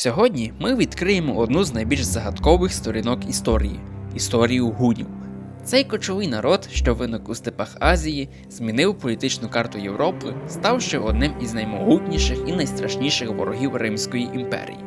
Сьогодні ми відкриємо одну з найбільш загадкових сторінок історії історію гунів. Цей кочовий народ, що виник у степах Азії, змінив політичну карту Європи, ставши одним із наймогутніших і найстрашніших ворогів Римської імперії.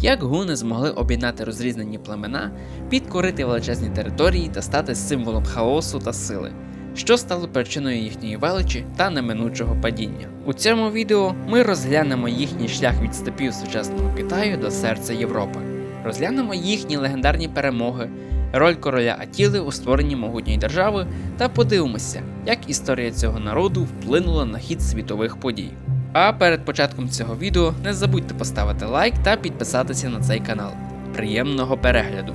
Як гуни змогли об'єднати розрізнені племена, підкорити величезні території та стати символом хаосу та сили, що стало причиною їхньої величі та неминучого падіння. У цьому відео ми розглянемо їхній шлях від степів сучасного Китаю до серця Європи, розглянемо їхні легендарні перемоги, роль короля Атіли у створенні могутньої держави та подивимося, як історія цього народу вплинула на хід світових подій. А перед початком цього відео не забудьте поставити лайк та підписатися на цей канал. Приємного перегляду!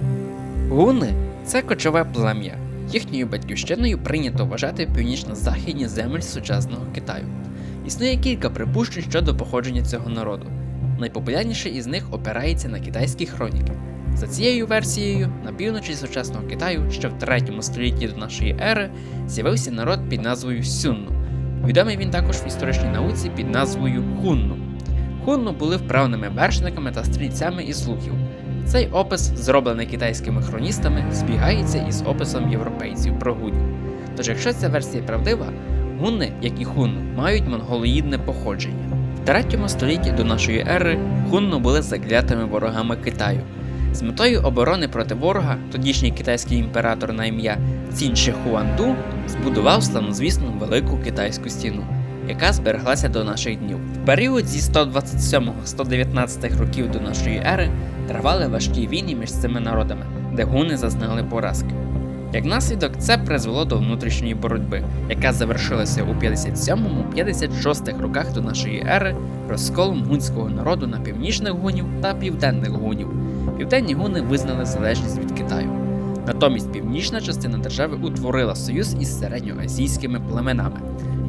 Гуни це кочове плем'я. Їхньою батьківщиною прийнято вважати північно-західні землі сучасного Китаю. Існує кілька припущень щодо походження цього народу. Найпопулярніший із них опирається на китайські хроніки. За цією версією, на півночі сучасного Китаю ще в 3 столітті до нашої ери з'явився народ під назвою Сюнну. Відомий він також в історичній науці під назвою Хунну. Хунну були вправними вершниками та стрільцями із луків. Цей опис, зроблений китайськими хроністами, збігається із описом європейців про гунів. Тож, якщо ця версія правдива, гунни, як і хунну, мають монголоїдне походження. В 3 столітті до нашої ери хунну були заклятими ворогами Китаю. З метою оборони проти ворога тодішній китайський імператор на ім'я Цін Ши Хуанду збудував славнозвісну велику китайську стіну, яка збереглася до наших днів. В період зі 127-119 років до нашої ери тривали важкі війни між цими народами, де гуни зазнали поразки. Як наслідок, це призвело до внутрішньої боротьби, яка завершилася у 57-56 роках до нашої ери розколом гунського народу на північних гунів та південних гунів. Південні гуни визнали залежність від Китаю. Натомість північна частина держави утворила союз із середньоазійськими племенами.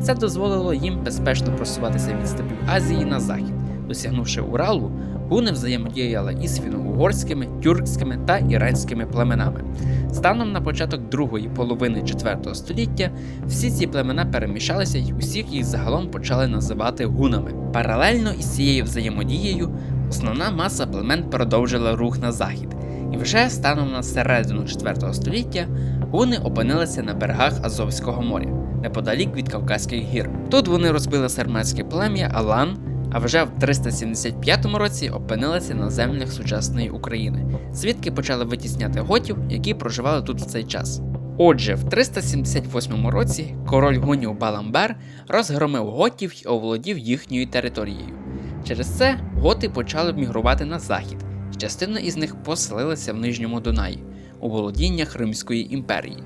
Це дозволило їм безпечно просуватися від степів Азії на захід. Досягнувши Уралу, гуни взаємодіяли із фіно-угорськими, тюркськими та іранськими племенами. Станом на початок другої половини 4 століття всі ці племена перемішалися і усіх їх загалом почали називати гунами. Паралельно із цією взаємодією основна маса племен продовжила рух на захід, і вже станом на середину 4 століття гуни опинилися на берегах Азовського моря, неподалік від Кавказьких гір. Тут вони розбили сарматське плем'я Алан, а вже в 375 році опинилися на землях сучасної України, звідки почали витісняти готів, які проживали тут в цей час. Отже, в 378 році король гунів Баламбер розгромив готів і оволодів їхньою територією. Через це готи почали мігрувати на захід, частина із них поселилася в Нижньому Дунаї у володіннях Римської імперії.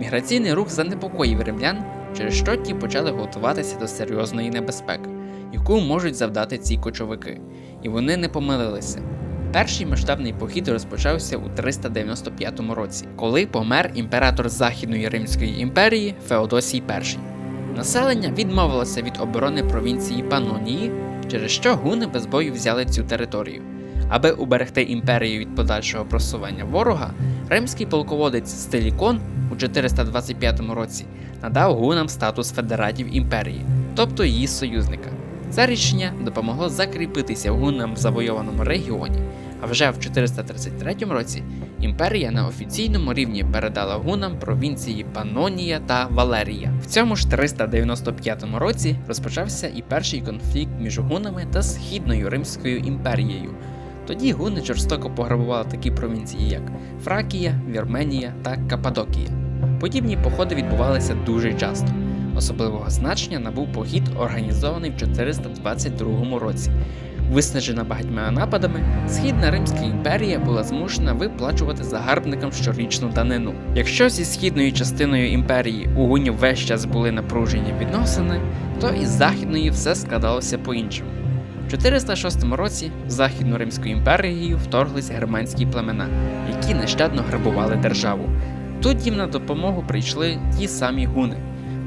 Міграційний рух занепокоїв римлян, через що ті почали готуватися до серйозної небезпеки, яку можуть завдати ці кочовики, і вони не помилилися. Перший масштабний похід розпочався у 395 році, коли помер імператор Західної Римської імперії Феодосій І. Населення відмовилося від оборони провінції Панонії, через що гуни без бою взяли цю територію. Аби уберегти імперію від подальшого просування ворога, римський полководець Стилікон у 425 році надав гунам статус федератів імперії, тобто її союзника. Це рішення допомогло закріпитися гунам в завойованому регіоні, а вже в 433 році імперія на офіційному рівні передала гунам провінції Панонія та Валерія. В цьому ж 395 році розпочався і перший конфлікт між гунами та Східною Римською імперією. Тоді гуни жорстоко пограбували такі провінції, як Фракія, Вірменія та Каппадокія. Подібні походи відбувалися дуже часто. Особливого значення набув похід, організований в 422 році. Виснажена багатьма нападами, Східна Римська імперія була змушена виплачувати загарбникам щорічну данину. Якщо зі східною частиною імперії у гунів весь час були напружені відносини, то із західної все складалося по-іншому. В 406 році в Західну Римську імперію вторглись германські племена, які нещадно грабували державу. Тут їм на допомогу прийшли ті самі гуни.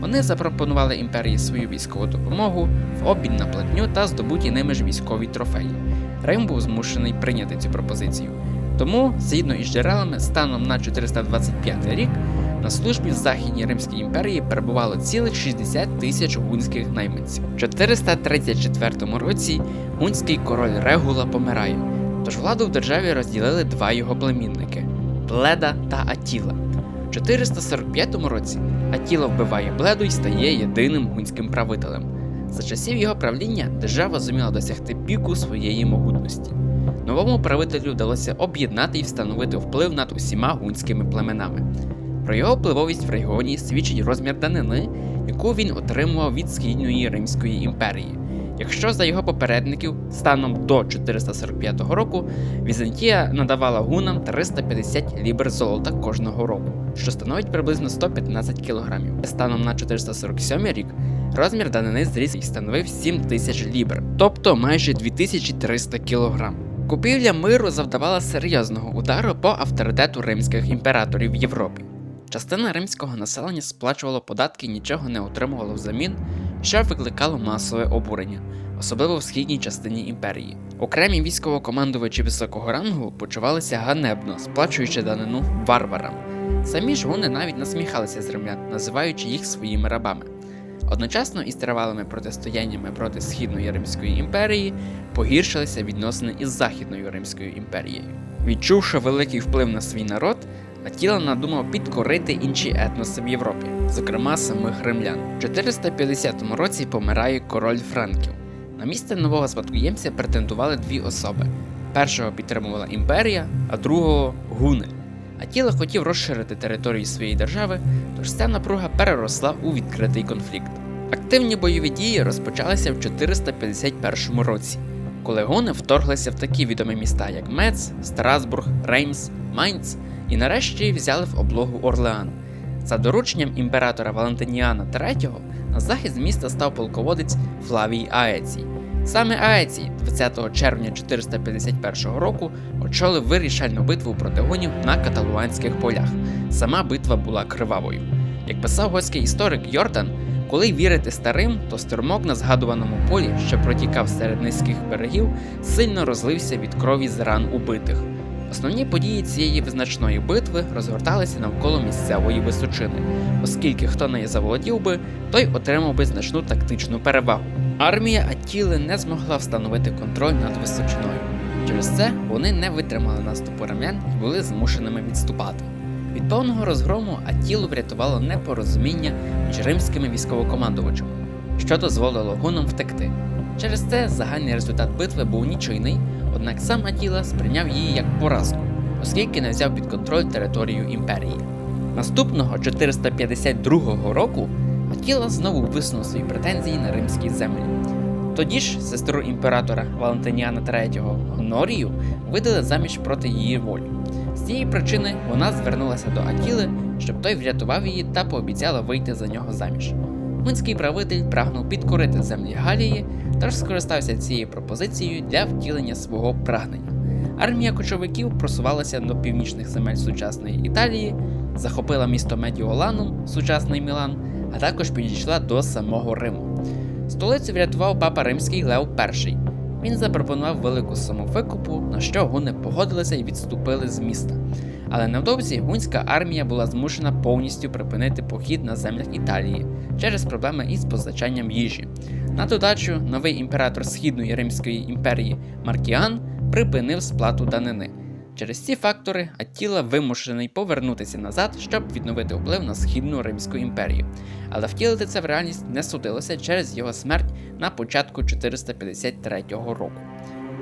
Вони запропонували імперії свою військову допомогу в обмін на платню та здобуті ними ж військові трофеї. Рим був змушений прийняти цю пропозицію. Тому, згідно із джерелами, станом на 425 рік на службі в Західній Римській імперії перебувало цілих 60 тисяч гунських найманців. В 434 році гунський король Регула помирає. Тож владу в державі розділили два його племінники Бледа та Атіла. В 445 році Атіла вбиває Бледу і стає єдиним гунським правителем. За часів його правління держава зуміла досягти піку своєї могутності. Новому правителю вдалося об'єднати і встановити вплив над усіма гунськими племенами. Про його впливовість в регіоні свідчить розмір данини, яку він отримував від Східної Римської імперії. Якщо за його попередників станом до 445 року Візантія надавала гунам 350 лібр золота кожного року, що становить приблизно 115 кілограмів. Станом на 447 рік розмір данини зріс і становив 7 тисяч лібр, тобто майже 2300 кілограм. Купівля миру завдавала серйозного удару по авторитету римських імператорів в Європі. Частина римського населення сплачувало податки і нічого не отримувало взамін, що викликало масове обурення, особливо в східній частині імперії. Окремі військовокомандувачі високого рангу почувалися ганебно, сплачуючи данину варварам. Самі ж вони навіть насміхалися з римлян, називаючи їх своїми рабами. Одночасно із тривалими протистояннями проти Східної Римської імперії погіршилися відносини із Західною Римською імперією. Відчувши великий вплив на свій народ, Атіла надумав підкорити інші етноси в Європі, зокрема самих римлян. У 450 році помирає король Франків. На місце нового спадкоємця претендували дві особи: першого підтримувала імперія, а другого гуни. Атіла хотів розширити територію своєї держави, тож ця напруга переросла у відкритий конфлікт. Активні бойові дії розпочалися в 451 році, коли гуни вторглися в такі відомі міста, як Мец, Страсбург, Реймс, Майнц і нарешті взяли в облогу Орлеан. За дорученням імператора Валентиніана III на захист міста став полководець Флавій Аецій. Саме Аецій 20 червня 451 року очолив вирішальну битву проти гунів на каталуанських полях. Сама битва була кривавою. Як писав готський історик Йордан, коли вірити старим, то струмок на згадуваному полі, що протікав серед низьких берегів, сильно розлився від крові з ран убитих. Основні події цієї визначної битви розгорталися навколо місцевої височини, оскільки хто нею заволодів би, той отримав би значну тактичну перевагу. Армія Аттіли не змогла встановити контроль над височиною. Через це вони не витримали наступу римлян і були змушеними відступати. Від повного розгрому Аттілу врятувало непорозуміння між римськими військовокомандувачами, що дозволило гунам втекти. Через це загальний результат битви був нічийний, однак сам Атіла сприйняв її як поразку, оскільки не взяв під контроль територію імперії. Наступного 452 року Атіла знову висунув свої претензії на римські землі. Тоді ж сестру імператора Валентиніана III Гонорію видали заміж проти її волі. З цієї причини вона звернулася до Атіли, щоб той врятував її та пообіцяла вийти за нього заміж. Минський правитель прагнув підкорити землі Галії, тож скористався цією пропозицією для втілення свого прагнення. Армія кочовиків просувалася до північних земель сучасної Італії, захопила місто Медіоланум, сучасний Мілан, а також підійшла до самого Риму. Столицю врятував папа римський Лев І. Він запропонував велику суму викупу, на що гуни погодилися і відступили з міста. Але невдовзі гунська армія була змушена повністю припинити похід на землях Італії через проблеми із позначанням їжі. На додачу, новий імператор Східної Римської імперії Маркіан припинив сплату данини. Через ці фактори Аттіла вимушений повернутися назад, щоб відновити вплив на Східну Римську імперію. Але втілити це в реальність не судилося через його смерть на початку 453 року.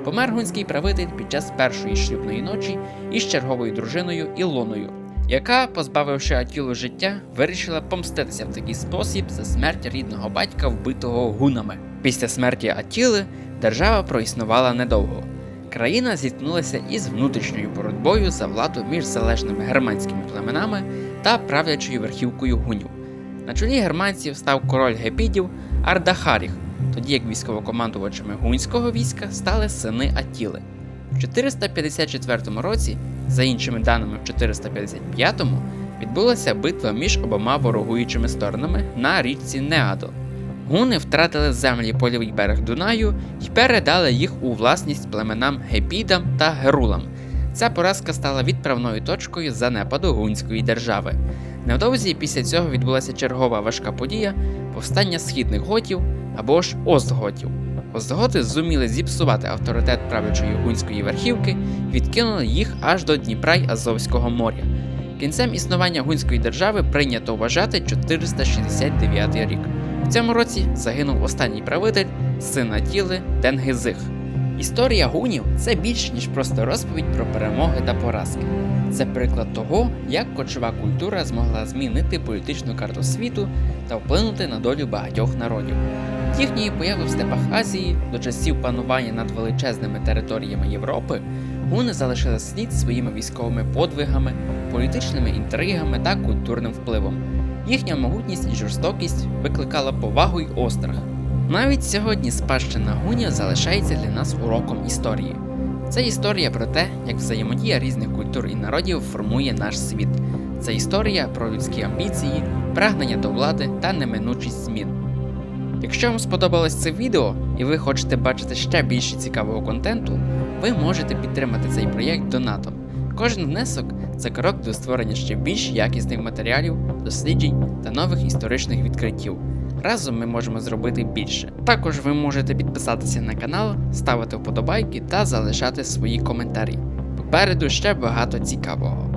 Помер гунський правитель під час першої шлюбної ночі із черговою дружиною Ілоною, яка, позбавивши Атілу життя, вирішила помститися в такий спосіб за смерть рідного батька, вбитого гунами. Після смерті Атіли держава проіснувала недовго. Країна зіткнулася із внутрішньою боротьбою за владу між залежними германськими племенами та правлячою верхівкою гунів. На чолі германців став король гепідів Ардахаріх, тоді як військовокомандувачами гунського війська стали сини Атіли. В 454 році, за іншими даними в 455-му, відбулася битва між обома ворогуючими сторонами на річці Неадо. Гуни втратили землі по лівий берег Дунаю і передали їх у власність племенам Гепідам та Герулам. Ця поразка стала відправною точкою занепаду гунської держави. Невдовзі після цього відбулася чергова важка подія повстання східних готів або ж остготів. Остготи зуміли зіпсувати авторитет правлячої гунської верхівки відкинули їх аж до Дніпра й Азовського моря. Кінцем існування гунської держави прийнято вважати 469 рік. В цьому році загинув останній правитель син Атіли Тенгизих. Історія гунів це більше ніж просто розповідь про перемоги та поразки. Це приклад того, як кочова культура змогла змінити політичну карту світу та вплинути на долю багатьох народів. Їхньої появи в степах Азії до часів панування над величезними територіями Європи гуни залишили слід своїми військовими подвигами, політичними інтригами та культурним впливом. Їхня могутність і жорстокість викликала повагу й острах. Навіть сьогодні спадщина гунів залишається для нас уроком історії. Це історія про те, як взаємодія різних культур і народів формує наш світ. Це історія про людські амбіції, прагнення до влади та неминучість змін. Якщо вам сподобалось це відео і ви хочете бачити ще більше цікавого контенту, ви можете підтримати цей проєкт донатом. Кожен внесок це крок до створення ще більш якісних матеріалів, досліджень та нових історичних відкриттів. Разом ми можемо зробити більше. Також ви можете підписатися на канал, ставити вподобайки та залишати свої коментарі. Попереду ще багато цікавого.